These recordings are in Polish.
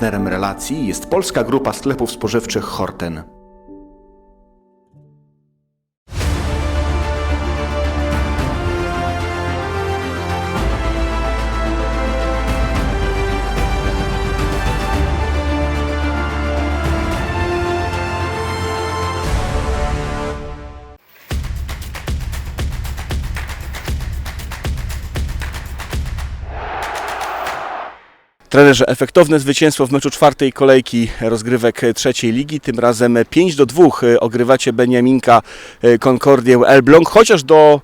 Partnerem relacji jest polska grupa sklepów spożywczych Horten. Trenerze, efektowne zwycięstwo w meczu czwartej kolejki rozgrywek trzeciej ligi. Tym razem 5 do 2 ogrywacie Beniaminka e, Concordię Elbląg, chociaż do,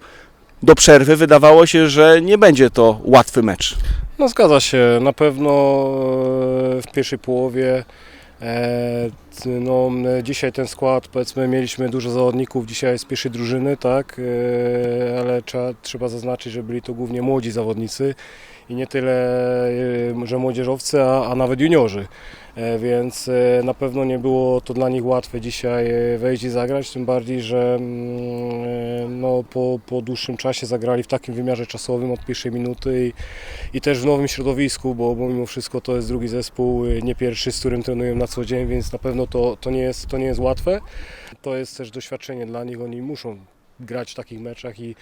do przerwy wydawało się, że nie będzie to łatwy mecz. No zgadza się, na pewno e, w pierwszej połowie e, no, dzisiaj ten skład, powiedzmy, mieliśmy dużo zawodników dzisiaj z pierwszej drużyny, tak, ale trzeba, trzeba zaznaczyć, że byli to głównie młodzi zawodnicy i nie tyle, e, że młodzieżowcy, a, a nawet juniorzy. E, Więc e, na pewno nie było to dla nich łatwe dzisiaj e, wejść i zagrać, tym bardziej, że mm, no, po, po dłuższym czasie zagrali w takim wymiarze czasowym od pierwszej minuty i, i też w nowym środowisku, bo, bo mimo wszystko to jest drugi zespół, y, nie pierwszy, z którym trenuję na co dzień, więc na pewno to, to, nie, jest, to nie jest łatwe. To jest też doświadczenie dla nich, oni muszą grać w takich meczach i,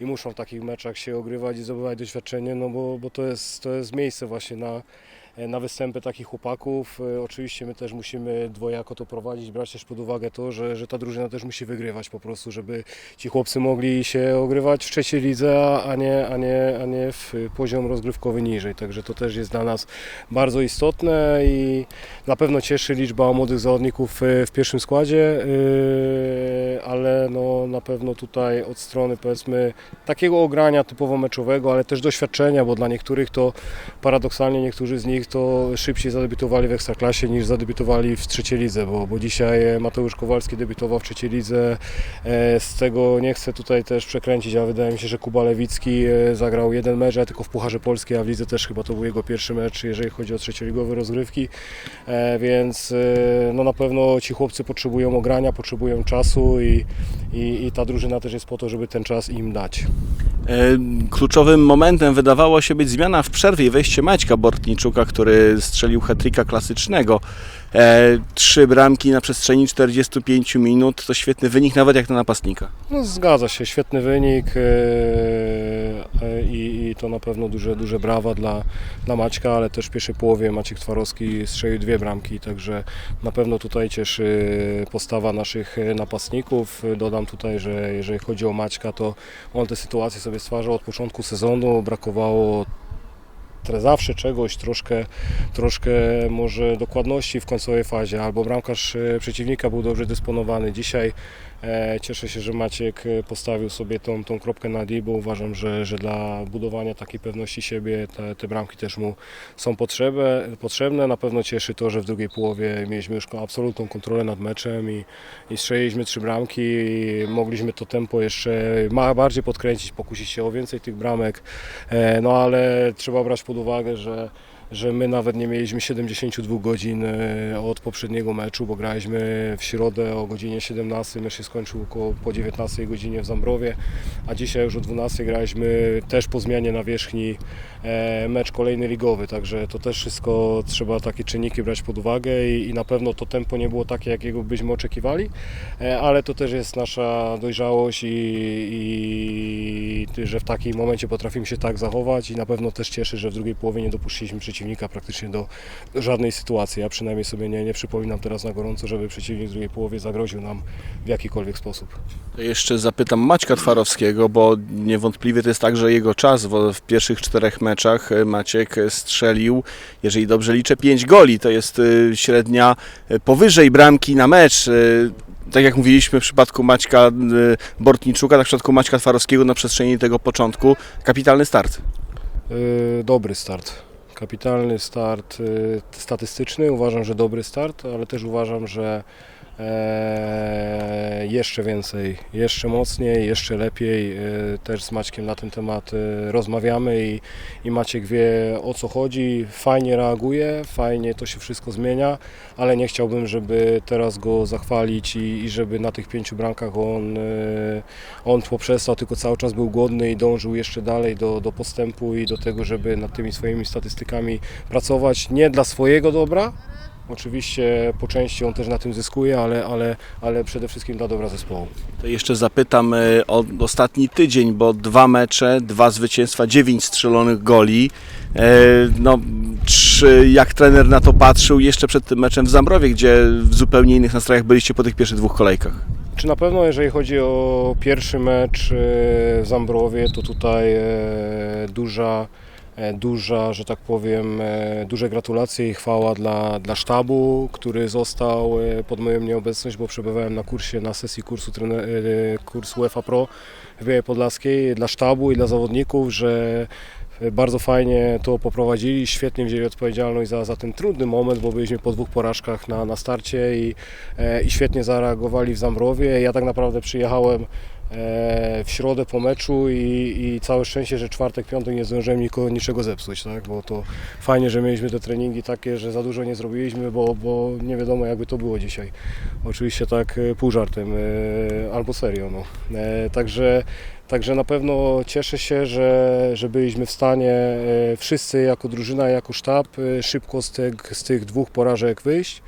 i muszą w takich meczach się ogrywać i zdobywać doświadczenie, no bo, bo to, jest, to jest miejsce właśnie na, na występy takich chłopaków. E, Oczywiście my też musimy dwojako to prowadzić, brać też pod uwagę to, że, że ta drużyna też musi wygrywać po prostu, żeby ci chłopcy mogli się ogrywać w trzeciej lidze, a- nie, a nie, a nie w poziom rozgrywkowy niżej. Także to też jest dla nas bardzo istotne i na pewno cieszy liczba młodych zawodników e, w pierwszym składzie, e, ale no, na pewno tutaj od strony powiedzmy takiego ogrania typowo meczowego, ale też doświadczenia, bo dla niektórych to paradoksalnie niektórzy z nich to szybciej zadebiutowali w Ekstraklasie niż zadebiutowali w trzeciej lidze, bo, bo dzisiaj e, Mateusz Kowalski debiutował w trzeciej lidze. E, Z tego nie chcę tutaj też przekręcić, ale wydaje mi się, że Kuba Lewicki e, zagrał jeden mecz, ale tylko w Pucharze Polskiej, a w lidze też chyba to był jego pierwszy mecz, jeżeli chodzi o trzecioligowe rozgrywki. Więc no na pewno ci chłopcy potrzebują ogrania, potrzebują czasu i, i, i ta drużyna też jest po to, żeby ten czas im dać. E, Kluczowym momentem wydawało się być zmiana w przerwie i wejście Maćka Bortniczuka, który strzelił hat-tricka klasycznego. E, Trzy bramki na przestrzeni 45 minut to świetny wynik, nawet jak na napastnika. No, zgadza się, świetny wynik e, i, i to na pewno duże, duże brawa dla, dla Maćka, ale też w pierwszej połowie Maciek Twarowski strzelił dwie bramki, także na pewno tutaj cieszy postawa naszych napastników. Dodam tutaj, że jeżeli chodzi o Maćka, to on te sytuacje sobie stwarzał od początku sezonu, brakowało zawsze czegoś, troszkę, troszkę może dokładności w końcowej fazie, albo bramkarz e, przeciwnika był dobrze dysponowany. Dzisiaj e, cieszę się, że Maciek e, postawił sobie tą, tą kropkę na D, bo uważam, że, że dla budowania takiej pewności siebie te, te bramki też mu są potrzebne, potrzebne. Na pewno cieszy to, że w drugiej połowie mieliśmy już absolutną kontrolę nad meczem i, i strzeliliśmy trzy bramki i mogliśmy to tempo jeszcze bardziej podkręcić, pokusić się o więcej tych bramek. No ale trzeba brać pod uwagę, że, że my nawet nie mieliśmy 72 godzin e, od poprzedniego meczu, bo graliśmy w środę o godzinie 17, mecz się skończył około po 19 godzinie w Zambrowie, a dzisiaj już o 12 graliśmy też po zmianie nawierzchni e, mecz kolejny ligowy, także to też wszystko trzeba takie czynniki brać pod uwagę i, i na pewno to tempo nie było takie, jakiego byśmy oczekiwali, e, ale to też jest nasza dojrzałość i, i że w takim momencie potrafimy się tak zachować i na pewno też cieszy, że w drugiej połowie nie dopuściliśmy przeciwnika praktycznie do żadnej sytuacji. Ja przynajmniej sobie nie, nie przypominam teraz na gorąco, żeby przeciwnik w drugiej połowie zagroził nam w jakikolwiek sposób. To Jeszcze zapytam Maćka Twarowskiego, bo niewątpliwie to jest tak, że jego czas w, w pierwszych czterech meczach e, Maciek strzelił, jeżeli dobrze liczę, 5 goli. To jest e, średnia e, powyżej bramki na mecz. Tak jak mówiliśmy w przypadku Maćka Bortniczuka, tak w przypadku Maćka Twarowskiego na przestrzeni tego początku, kapitalny start. Yy, dobry start. Kapitalny start yy, statystyczny. Uważam, że dobry start, ale też uważam, że e, jeszcze więcej, jeszcze mocniej, jeszcze lepiej. E, też z Maćkiem na ten temat e, rozmawiamy i, i Maciek wie o co chodzi. Fajnie reaguje, fajnie to się wszystko zmienia, ale nie chciałbym, żeby teraz go zachwalić i, i żeby na tych pięciu bramkach on, e, on poprzestał, tylko cały czas był głodny i dążył jeszcze dalej do, do postępu i do tego, żeby nad tymi swoimi statystykami pracować nie dla swojego dobra. Oczywiście po części on też na tym zyskuje, ale, ale, ale przede wszystkim dla dobra zespołu. To jeszcze zapytam e, o ostatni tydzień, bo dwa mecze, dwa zwycięstwa, dziewięć strzelonych goli. E, No, czy jak trener na to patrzył jeszcze przed tym meczem w Zambrowie, gdzie w zupełnie innych nastrojach byliście po tych pierwszych dwóch kolejkach? Czy na pewno, jeżeli chodzi o pierwszy mecz e, w Zambrowie, to tutaj duża, duża, że tak powiem, e, duże gratulacje i chwała dla, dla sztabu, który został e, pod moją nieobecność, bo przebywałem na kursie, na sesji kursu e, kursu UEFA Pro w Białej Podlaskiej dla sztabu i dla zawodników, że bardzo fajnie to poprowadzili, świetnie wzięli odpowiedzialność za, za ten trudny moment, bo byliśmy po dwóch porażkach na, na starcie i, e, i świetnie zareagowali w Zambrowie. Ja tak naprawdę przyjechałem e, w środę po meczu i, i całe szczęście, że czwartek, piątek nie zdążyłem nikogo, niczego zepsuć, tak? bo to fajnie, że mieliśmy te treningi takie, że za dużo nie zrobiliśmy, bo, bo nie wiadomo jakby to było dzisiaj. Oczywiście tak e, pół żartem e, albo serio. No. E, Także Także na pewno cieszę się, że, że byliśmy w stanie e, wszyscy jako drużyna, jako sztab e, szybko z tych, z tych dwóch porażek wyjść, e,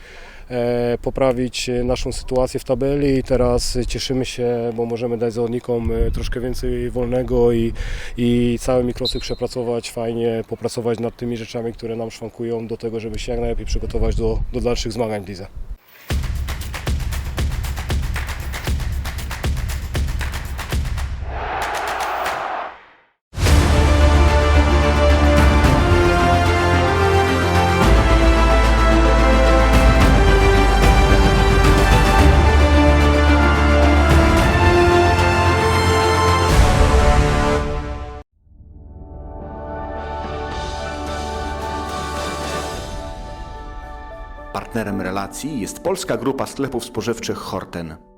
poprawić e, naszą sytuację w tabeli i teraz cieszymy się, bo możemy dać zawodnikom e, troszkę więcej wolnego i, i cały mikrocykl przepracować, fajnie popracować nad tymi rzeczami, które nam szwankują do tego, żeby się jak najlepiej przygotować do, do dalszych zmagań w lidze. Partnerem relacji jest polska grupa sklepów spożywczych Horten.